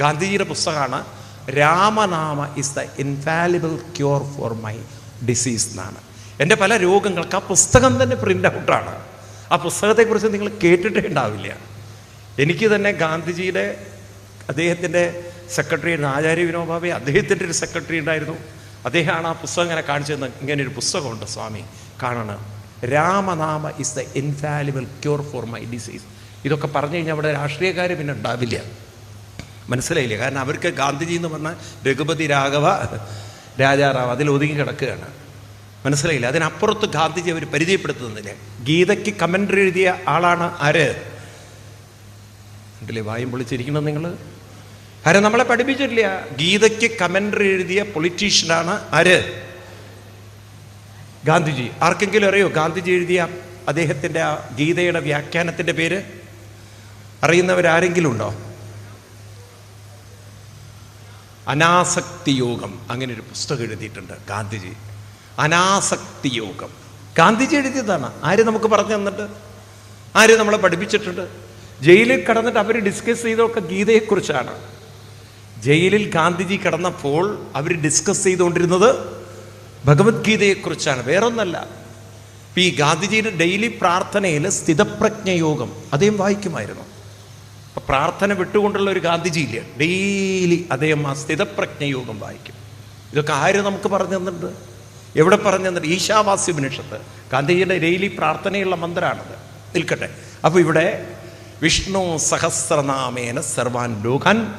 ഗാന്ധിജിയുടെ പുസ്തകമാണ് Ramanama is the infallible cure for my disease എന്നാണ്. എന്റെ പല രോഗങ്ങൾക്ക് ആ പുസ്തകം തന്നെ പ്രിന്റ് ഔട്ടാണ് ആ പുസ്തകത്തെക്കുറിച്ച് നിങ്ങൾ കേട്ടിട്ടേ ഉണ്ടാവില്ല. എനിക്ക് തന്നെ ഗാന്ധിജിയുടെ അദ്ദേഹത്തിന്റെ സെക്രട്ടറി ആചാര്യ വിനോബാബെ അദ്ദേഹത്തിന്റെ ഒരു സെക്രട്ടറി ഉണ്ടായിരുന്നു. അദ്ദേഹമാണ് ആ പുസ്തകം ഇങ്ങനെ കാണിച്ചു തന്നെ ഇങ്ങനെ ഒരു പുസ്തകമുണ്ട് സ്വാമി കാണണം. Ramanama is the infallible cure for my disease ഇതൊക്കെ പറഞ്ഞു കഴിഞ്ഞാൽ അവിടെ രാഷ്ട്രീയക്കാർ പിന്നെ ഉണ്ടാവില്ല. മനസ്സിലായില്ലേ. കാരണം അവർക്ക് ഗാന്ധിജി എന്ന് പറഞ്ഞാൽ രഘുപതി രാഘവ രാജാറാവ് അതിൽ ഒതുങ്ങി കിടക്കുകയാണ്. മനസ്സിലായില്ല. അതിനപ്പുറത്ത് ഗാന്ധിജി അവർ പരിചയപ്പെടുത്തുന്നില്ല. ഗീതയ്ക്ക് കമന്ററി എഴുതിയ ആളാണ് ആര്? ഉണ്ടല്ലേ വായും പൊളിച്ചിരിക്കണം നിങ്ങൾ ആരെ നമ്മളെ പഠിപ്പിച്ചിട്ടില്ല? ഗീതയ്ക്ക് കമന്ററി എഴുതിയ പൊളിറ്റീഷ്യനാണ് ആര്? ഗാന്ധിജി. ആർക്കെങ്കിലും അറിയോ? ഗാന്ധിജി എഴുതിയ അദ്ദേഹത്തിന്റെ ആ ഗീതയുടെ വ്യാഖ്യാനത്തിന്റെ പേര്? അറിയുന്നവരാരെങ്കിലും ഉണ്ടോ? അനാസക്തി യോഗം. അങ്ങനെ ഒരു പുസ്തകം എഴുതിയിട്ടുണ്ട് ഗാന്ധിജി. അനാസക്തി യോഗം. ഗാന്ധിജി എഴുതിയതാണ്. ആര് നമുക്ക് പറഞ്ഞു തന്നിട്ട്? ആര് നമ്മളെ പഠിപ്പിച്ചിട്ടുണ്ട്? ജയിലിൽ കടന്നിട്ട് അവർ ഡിസ്കസ് ചെയ്തൊക്കെ ഗീതയെക്കുറിച്ചാണ്. ജയിലിൽ ഗാന്ധിജി കടന്നപ്പോൾ അവർ ഡിസ്കസ് ചെയ്തുകൊണ്ടിരുന്നത് ഭഗവത്ഗീതയെക്കുറിച്ചാണ്. വേറൊന്നല്ല. ഇപ്പം ഈ ഗാന്ധിജിയുടെ ഡെയിലി പ്രാർത്ഥനയിൽ സ്ഥിതപ്രജ്ഞ യോഗം അദ്ദേഹം വായിക്കുമായിരുന്നു. പ്രാർത്ഥന വിട്ടുകൊണ്ടുള്ള ഒരു ഗാന്ധിജി ഇല്ല ഡെയിലി അദ്ദേഹം ആ സ്ഥിതപ്രജ്ഞയോഗം വായിക്കും. ഇതൊക്കെ ആര് നമുക്ക് പറഞ്ഞു തന്നിട്ടുണ്ട്? എവിടെ പറഞ്ഞു തന്നിട്ട് ഈശാവാസ്യ ഉപനിഷത്ത്. ഗാന്ധിജിയുടെ ഡെയിലി പ്രാർത്ഥനയുള്ള മന്ത്രമാണത് നിൽക്കട്ടെ. അപ്പോൾ ഇവിടെ വിഷ്ണു സഹസ്രനാമേന സർവാൻ ലോകാൻ